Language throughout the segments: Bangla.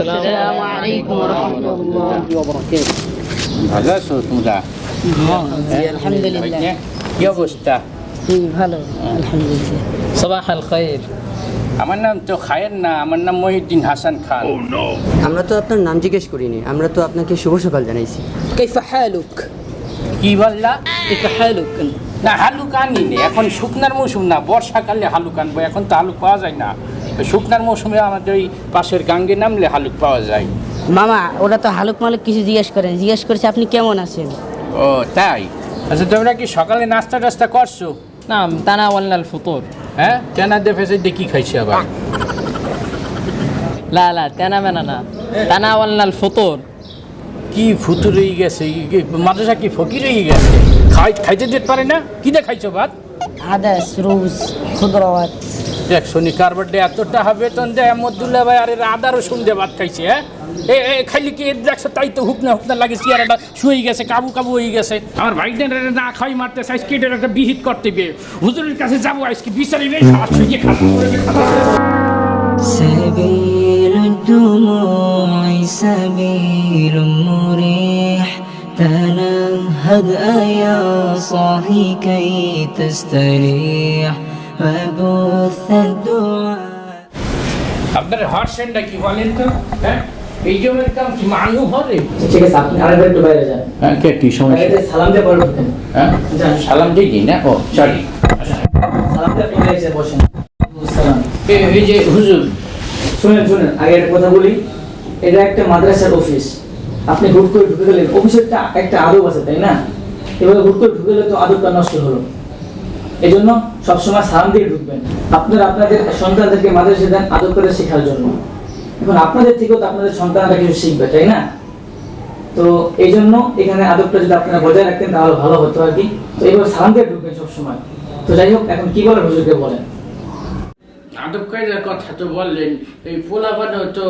السلام عليكم ورحمة الله ভালো আছো তোমরা জি আলহামদুলিল্লাহ ভাইয়া, কি অবস্থা জি ভালো আলহামদুলিল্লাহ صباح الخير আমার নাম তো খায়ের না আমার নাম মহিউদ্দিন হাসান খান আমরা তো আপনার নাম জিজ্ঞেস করিনি আমরা তো আপনাকে শুভ সকাল জানাইছি كيف حالك؟ কি বললা كيف حالك؟ না হালুক আনি নি এখন শুকনার মৌসুম না বর্ষাকালে হালুক আনবো এখন তো হালুক পাওয়া যায় না শুকনার মৌসুমে আমাদের ওই পাশের গাঙ্গে নামলে হালুক পাওয়া যায়। মামা ওরা তো হালুক মালুক কিছু জিজ্ঞেস করে জিজ্ঞেস করছে আপনি কেমন আছেন? ও তাই? আচ্ছা তোমরা কি সকালে নাস্তা টাস্তা করছ? না তানা ওয়াল্লাল ফুতোর। হ্যাঁ? তেনা দে ফেসে দেখি খাইছে আবার? লা লা তেনা মেনা না। তানা ওয়াল্লাল ফুতোর। কি ফুতুর হয়ে গেছে? মাদ্রাসা কি ফকির হয়ে গেছে? খাই খাইতে দিতে পারে না? কি দেখাইছো ভাত? আদা রুজ খুদরাওয়াত দেখ শনি কারবার ডে এতটা হবে বেতন দেয় মদুল্লা ভাই আরে আদা রসুন দিয়ে ভাত খাইছে হ্যাঁ এ এ খাইলে কি এর দেখছো তাই তো হুকনা হুকনা লাগে চেয়ারাটা শুয়ে গেছে কাবু কাবু হয়ে গেছে আমার ভাইদের না খাই মারতে আজকে এটার একটা বিহিত করতে বে হুজুরের কাছে যাবো আজকে বিচারি নেই শুয়ে খাতা سبيل الدموع سبيل مريح تنهد يا صاحي كي تستريح وبث الدعاء আপনার হর্সেনটা কি বলেন তো? হ্যাঁ? এই জমের কাম কি মানু হবে ঠিক আছে আপনি আরেকবার একটু বাইরে যান। হ্যাঁ কে কি বাইরে সালাম দিয়ে হ্যাঁ? সালাম দিই না? ও সরি সালাম দিয়ে আপনি এসে বসেন। সালাম। এই যে হুজুর। শুনেন শুনেন আগে একটা কথা বলি। এটা একটা মাদ্রাসার অফিস আপনি হুট করে ঢুকে গেলেন। অফিসের একটা একটা আদব আছে তাই না? এবার হুট করে ঢুকে গেলে তো আদবটা নষ্ট হলো। এই জন্য সবসময় সালাম দিয়ে ঢুকবেন। আপনারা আপনাদের সন্তানদেরকে মাদ্রাসা দেন আদব করে শেখার জন্য। এখন আপনাদের থেকেও তো আপনাদের সন্তানরা কিছু শিখবে, তাই না? তো এই জন্য এখানে আদবটা যদি আপনারা বজায় রাখতেন, তাহলে ভালো হতো আর কি। তো এইভাবে সালাম দিয়ে ঢুকবেন সবসময়। তো যাই হোক, এখন কি বলেন হুজুরকে বলেন? আদব কায়দার কথা তো বললেন। এই পোলাপানও তো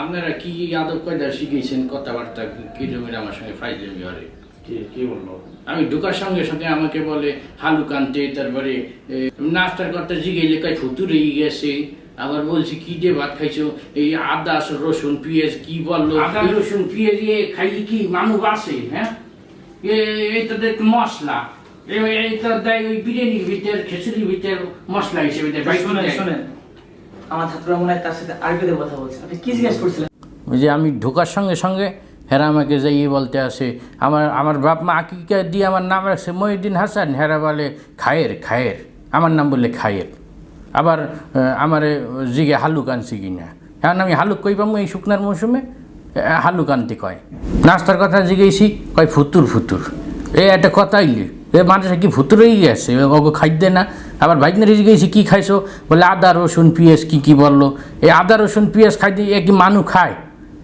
আপনারা কি কি আদব কায়দা শিখিয়েছেন? কথাবার্তা কি জমির আমার সঙ্গে ফাইজলামি করে কি বলল? আমি ঢোকার সঙ্গে সঙ্গে আমাকে বলে হালু কানতে তারপরে নাস্তার কথা জিগেলে কাই ফুতুর হয়ে গেছে? আবার বলছি কি দিয়ে ভাত খাইছো? এই আদা রসুন পেঁয়াজ কি বলল? আদা রসুন পেঁয়াজ দিয়ে খাইলে কি মানুষ বাসে হ্যাঁ? এ- এইটা দেখ মশলা। এ- এইটা দেয় ওই বিরিয়ানির ভিতর খিচুড়ির ভিতর মশলা হিসেবে দেয়। শোনেন আমার ছাত্ররা মনে হয় তার সাথে আরবিতে কথা বলছে। আপনি কি জিজ্ঞেস করছিলেন? ওই যে আমি ঢোকার সঙ্গে সঙ্গে হেরা আমাকে যাইয়ে বলতে আসে, আমার আমার বাপ মা আকিকা দিয়ে আমার নাম রাখছে? মহিউদ্দিন হাসান। হেরা বলে, খায়ের খায়ের। আমার নাম বললে খায়ের। আবার আমারে জিগে হালুক আনছি কিনা? এখন আমি হালুক কই পাবো এই শুকনার মৌসুমে? হালুক আনতে কয়। নাস্তার কথা জিগেছি কয় ফুতুর ফুতুর। এ, একটা কথা আইলে এ মানুষে কি হয়ে গেছে? ওকে খাইতে না? আবার ভাইজনের জিগেছি কী খাইছো? বলে, আদা, রসুন, পিঁয়াজ, কী কী বলল? এই আদা, রসুন, পেঁয়াজ খাইতে, এ কি মানু খায়?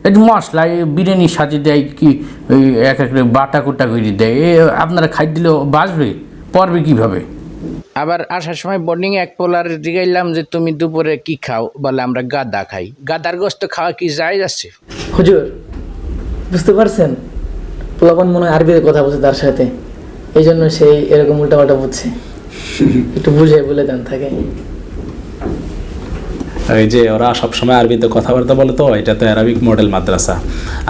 যে মশলা এই বিরিয়ানির সাথে দেয় কি ওই এক এক বাটা কুটা করে দেয়। এ আপনারা খাই দিলেও বাঁচবে পড়বে কীভাবে? আবার আসার সময় বোর্ডিং এক পোলার জিগাইলাম যে তুমি দুপুরে কি খাও? বলে আমরা গাদা খাই। গাদার গোস্ত খাওয়া কি যায় যাচ্ছে হুজুর বুঝতে পারছেন? পোলাপন মনে হয় আরবিতে কথা বলছে তার সাথে। এই জন্য সেই এরকম উল্টাপাল্টা বুঝছে। একটু বুঝে বলে দেন থাকে এই যে ওরা সবসময় আরবিতে কথাবার্তা বলে তো এটা তো অ্যারাবিক মডেল মাদ্রাসা।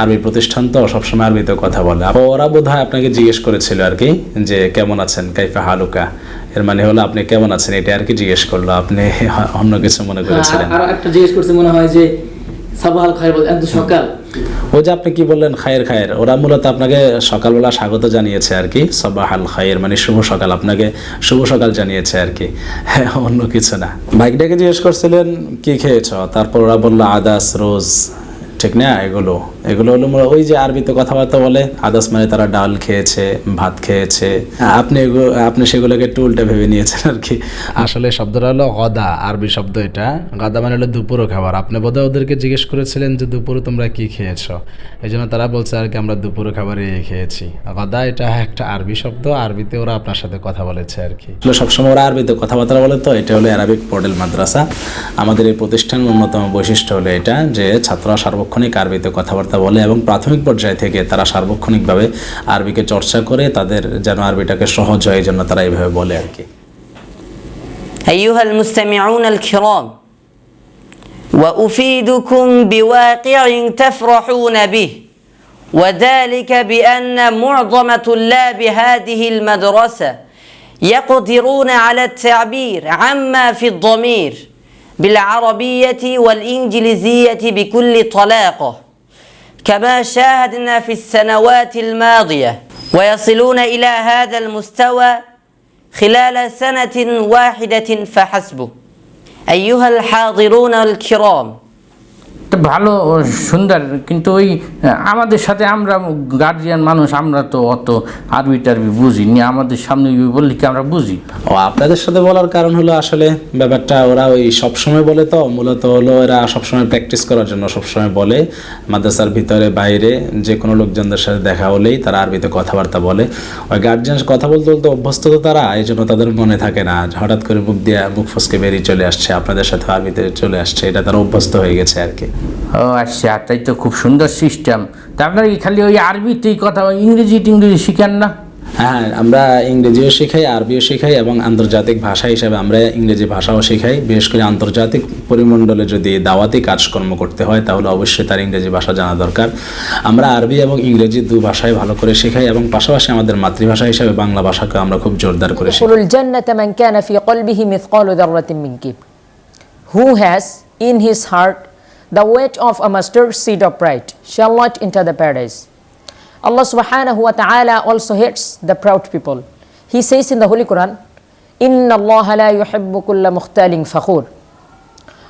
আরবি প্রতিষ্ঠান তো সবসময় আরবিতে কথা বলে। ওরা বোধ হয় আপনাকে জিজ্ঞেস করেছিল আর কি, যে কেমন আছেন, কাইফা হালুকা? এর মানে হলো আপনি কেমন আছেন, এটা আর কি জিজ্ঞেস করল, আপনি অন্য কিছু মনে করেছিলেন? আর একটা জিজ্ঞেস করছে মনে হয় যে সাবাহাল খাই বল এত সকাল। ওই যে আপনি কি বললেন, খায়ের খায়ের? ওরা মূলত আপনাকে সকালবেলা স্বাগত জানিয়েছে আর কি, সবাহাল খায়ের মানে শুভ সকাল, আপনাকে শুভ সকাল জানিয়েছে আর কি। হ্যাঁ অন্য কিছু না। ভাইকটাকে জিজ্ঞেস করছিলেন, কি খেয়েছ? তারপর ওরা বলল আদাস রোজ। ঠিক না, এগুলো। এগুলো হলো মূলত ওই যে আরবিতে কথাবার্তা বলে আদাস মানে তারা ডাল খেয়েছে ভাত খেয়েছে। আপনি আপনি সেগুলোকে একটু উল্টে ভেবে নিয়েছেন আর কি। আসলে শব্দটা হলো গদা আরবি শব্দ এটা। গাদা মানে হলো দুপুরও খাবার। আপনি বোধহয় ওদেরকে জিজ্ঞেস করেছিলেন যে দুপুরে তোমরা কি খেয়েছো? এই জন্য তারা বলছে আর কি আমরা দুপুরে খাবারে এই খেয়েছি। গদা এটা একটা আরবি শব্দ আরবিতে ওরা আপনার সাথে কথা বলেছে আর কি। সবসময় ওরা আরবিতে কথাবার্তা বলে তো এটা হলো অ্যারাবিক মডেল মাদ্রাসা। আমাদের এই প্রতিষ্ঠানের অন্যতম বৈশিষ্ট্য হলো এটা যে ছাত্ররা সার্বক্ষণিক আরবিতে কথাবার্তা বলে এবং প্রাথমিক পর্যায় থেকে তারা সার্বক্ষণিকভাবে আরবিকে চর্চা করে তাদের যেন আরবিটাকে সহজ হয় এই জন্য তারা এইভাবে বলে আর কি أيها المستمعون الكرام وأفيدكم بواقع تفرحون به وذلك بأن معظم طلاب هذه المدرسة يقدرون على التعبير عما في الضمير بالعربية والإنجليزية بكل طلاقة كما شاهدنا في السنوات الماضية ويصلون إلى هذا المستوى خلال سنة واحدة فحسب أيها الحاضرون الكرام ভালো সুন্দর, কিন্তু ওই, আমাদের সাথে আমরা গার্জিয়ান মানুষ, আমরা তো অত আরবি টারবি বুঝি নি আমাদের সামনে বললে কি আমরা বুঝি? ও, আপনাদের সাথে বলার কারণ হলো আসলে ব্যাপারটা, ওরা ওই সবসময় বলে তো, মূলত হলো এরা সবসময় প্র্যাকটিস করার জন্য সবসময় বলে। মাদ্রাসার ভিতরে, বাইরে যে কোনো লোকজনদের সাথে দেখা হলেই তারা আরবিতে কথাবার্তা বলে। ওই গার্জিয়ান কথা বলতে বলতে অভ্যস্ত তো তারা এই জন্য তাদের মনে থাকে না। হঠাৎ করে মুখ দিয়ে মুখ ফসকে বেরিয়ে চলে আসছে, আপনাদের সাথে আরবিতে চলে আসছে, এটা তারা অভ্যস্ত হয়ে গেছে আর কি। ও আচ্ছা তাই তো খুব সুন্দর সিস্টেম তা আপনারা খালি ওই আরবিতেই কথা ইংরেজি টিংরেজি শিখেন না? হ্যাঁ, হ্যাঁ আমরা ইংরেজিও শেখাই আরবিও শেখাই এবং আন্তর্জাতিক ভাষা হিসাবে আমরা ইংরেজি ভাষাও শেখাই। বিশেষ করে আন্তর্জাতিক পরিমণ্ডলে যদি দাওয়াতি কাজকর্ম করতে হয় তাহলে অবশ্যই তার ইংরেজি ভাষা জানা দরকার। আমরা আরবি এবং ইংরেজি দু ভাষায় ভালো করে শেখাই এবং পাশাপাশি আমাদের মাতৃভাষা হিসাবে বাংলা ভাষাকে আমরা খুব জোরদার করে শিখি who has in his heart the weight of a mustard seed of pride shall not enter the paradise. Allah subhanahu wa ta'ala also hates the proud people. He says in the Holy Quran, Inna Allah la yuhibbu kulla mukhtalin fakhur.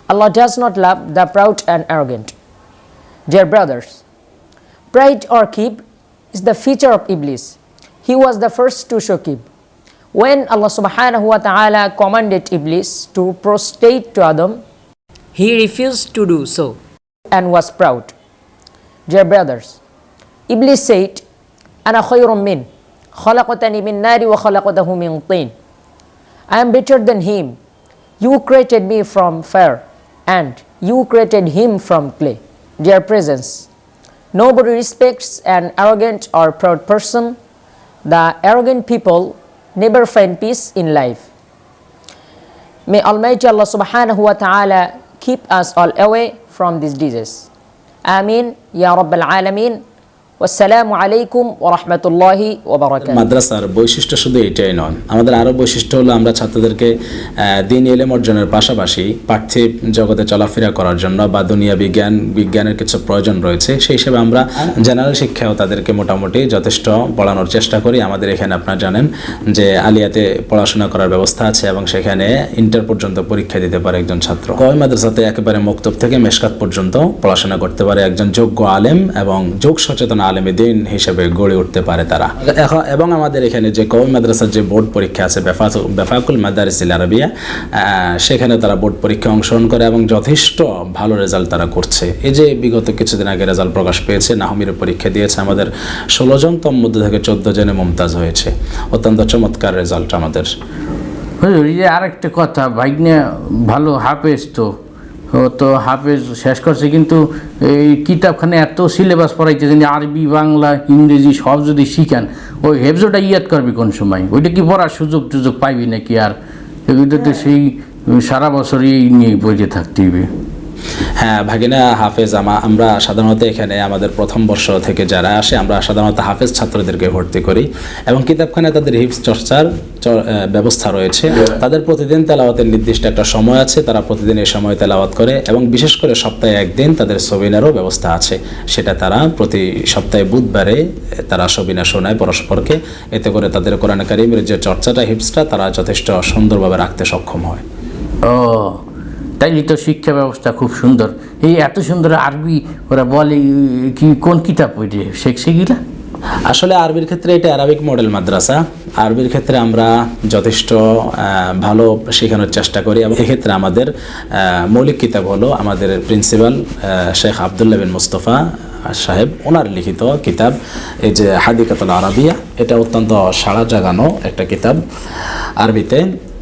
Allah does not love the proud and arrogant. Dear brothers, pride or kibr is the feature of Iblis. He was the first to show kibr. When Allah subhanahu wa ta'ala commanded Iblis to prostrate to Adam, he refused to do so and was proud. Dear brothers, Iblis said, أنا خير من خلقتني من نار وخلقته من طين. I am better than him. You created me from fire and you created him from clay. Dear presence, nobody respects an arrogant or proud person. The arrogant people never find peace in life. May Almighty Allah subhanahu wa ta'ala keep us all away from these diseases. Amin. Ya Rabbal Alameen. Alaikum wa rahmatullahi wa মাদ্রাসার বৈশিষ্ট্য শুধু এটাই নয়, আমাদের আরও বৈশিষ্ট্য হলো আমরা ছাত্রদেরকে দিন এলেম অর্জনের পাশাপাশি পার্থিব জগতে চলাফেরা করার জন্য বা দুনিয়া বিজ্ঞান, বিজ্ঞানের কিছু প্রয়োজন রয়েছে, সেই হিসেবে আমরা জেনারেল শিক্ষাও তাদেরকে মোটামুটি যথেষ্ট পড়ানোর চেষ্টা করি। আমাদের এখানে আপনারা জানেন যে আলিয়াতে পড়াশোনা করার ব্যবস্থা আছে এবং সেখানে ইন্টার পর্যন্ত পরীক্ষা দিতে পারে একজন ছাত্র। কয় মাদ্রাসাতে একেবারে মক্তব থেকে মেশকাত পর্যন্ত পড়াশোনা করতে পারে একজন যোগ্য আলেম এবং যোগ সচেতন আলেমে দিন হিসেবে গড়ে উঠতে পারে তারা। এখন এবং আমাদের এখানে যে কওমি মাদ্রাসার যে বোর্ড পরীক্ষা আছে বেফা- বেফাকুল মাদারিসিল আরবিয়া সেখানে তারা বোর্ড পরীক্ষা অংশগ্রহণ করে এবং যথেষ্ট ভালো রেজাল্ট তারা করছে। এই যে বিগত কিছুদিন আগে রেজাল্ট প্রকাশ পেয়েছে, নাহমির পরীক্ষা দিয়েছে, আমাদের ষোলো জন তোর মধ্যে থেকে চোদ্দ জনে মমতাজ হয়েছে। অত্যন্ত চমৎকার রেজাল্ট আমাদের। যে আরেকটা কথা ভাইগনে ভালো হাফেজ তো। তো হাফেজ শেষ করছে, কিন্তু এই কিতাবখানে এত সিলেবাস পড়াইছে যে আরবি, বাংলা, ইংরেজি সব যদি শিখান, ওই হেফজোটা ইয়াদ করবি কোন সময়? ওইটা কি পড়ার সুযোগ টুযোগ পাইবি নাকি আর? এগুলো তো সেই সারা বছরই নিয়ে বইতে থাকতে হবে হ্যাঁ ভাগিনা হাফেজ আমা আমরা সাধারণত এখানে আমাদের প্রথম বর্ষ থেকে যারা আসে আমরা সাধারণত হাফেজ ছাত্রদেরকে ভর্তি করি এবং কিতাবখানায় তাদের হিপস চর্চার চ- ব্যবস্থা রয়েছে। তাদের প্রতিদিন তেলাওয়াতের নির্দিষ্ট একটা সময় আছে তারা প্রতিদিন এই সময় তেলাওয়াত করে এবং বিশেষ করে সপ্তাহে একদিন তাদের সবিনারও ব্যবস্থা আছে। সেটা তারা প্রতি সপ্তাহে বুধবারে তারা সবিনা শোনায় পরস্পরকে। এতে করে তাদের কোরআন কারিমের যে চর্চাটা হিপসটা তারা যথেষ্ট সুন্দরভাবে রাখতে সক্ষম হয়। ও তাইলে তো শিক্ষা ব্যবস্থা খুব সুন্দর। এই এত সুন্দর আরবি, ওরা বলে কি, কোন কিতাব ওইটা শেখ সেগুলা আসলে আরবির ক্ষেত্রে এটা আরবিক মডেল মাদ্রাসা। আরবির ক্ষেত্রে আমরা যথেষ্ট ভালো শেখানোর চেষ্টা করি এবং এক্ষেত্রে আমাদের মৌলিক কিতাব হলো আমাদের প্রিন্সিপাল শেখ আবদুল্লাহ বিন মুস্তফা সাহেব। ওনার লিখিত কিতাব, এই যে হাদিকাতুল আরবিয়া, এটা অত্যন্ত সাড়া জাগানো একটা কিতাব আরবিতে।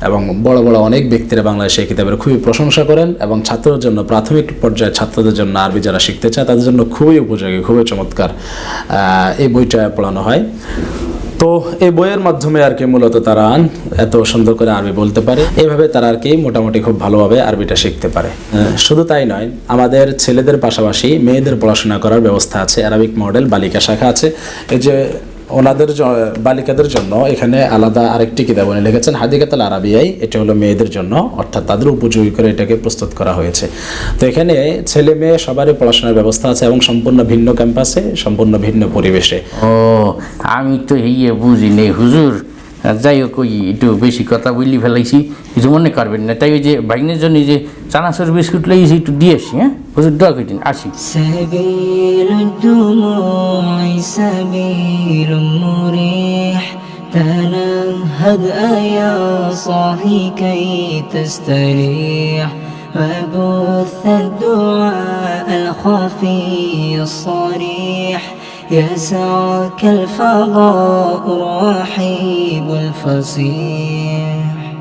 এবং বড় বড় অনেক ব্যক্তিরা বাংলাদেশে এই কিতাবের খুবই প্রশংসা করেন এবং ছাত্রদের জন্য, প্রাথমিক পর্যায়ে ছাত্রদের জন্য আরবি যারা শিখতে চায়, তাদের জন্য খুবই উপযোগী, খুবই চমৎকার এই বইটা পড়ানো হয়। তো এই বইয়ের মাধ্যমে আর কি মূলত তারা এত সুন্দর করে আরবি বলতে পারে। এভাবে তারা আর কি মোটামুটি খুব ভালোভাবে আরবিটা শিখতে পারে। শুধু তাই নয়, আমাদের ছেলেদের পাশাপাশি মেয়েদের পড়াশোনা করার ব্যবস্থা আছে আরবিক মডেল বালিকা শাখা আছে। এই যে ওনাদের বালিকাদের জন্য এখানে আলাদা আরেকটি কিতাব উনি লিখেছেন হাদিকাতাল আরাবিয়াই। এটা হলো মেয়েদের জন্য, অর্থাৎ তাদের উপযোগী করে এটাকে প্রস্তুত করা হয়েছে। তো এখানে ছেলে মেয়ে সবারই পড়াশোনার ব্যবস্থা আছে এবং সম্পূর্ণ ভিন্ন ক্যাম্পাসে, সম্পূর্ণ ভিন্ন পরিবেশে। ও, আমি তো ইয়ে বুঝিনি, হুজুর। যাই হোক ওই একটু বেশি কথা বলি ফেলাইছি কিছু মনে করবেন না তাই ওই যে ভাইনের জন্য এই যে চানাচুর বিস্কুট লাগিয়েছি একটু দিয়ে আসি হ্যাঁ হুজুর দোয়া করে দিন আসি سبيل الدموع سبيل مريح تنهد يا صاحي كي تستريح وبث الدعاء الخفي الصريح يسعك الفضاء الرحيب الفصيح.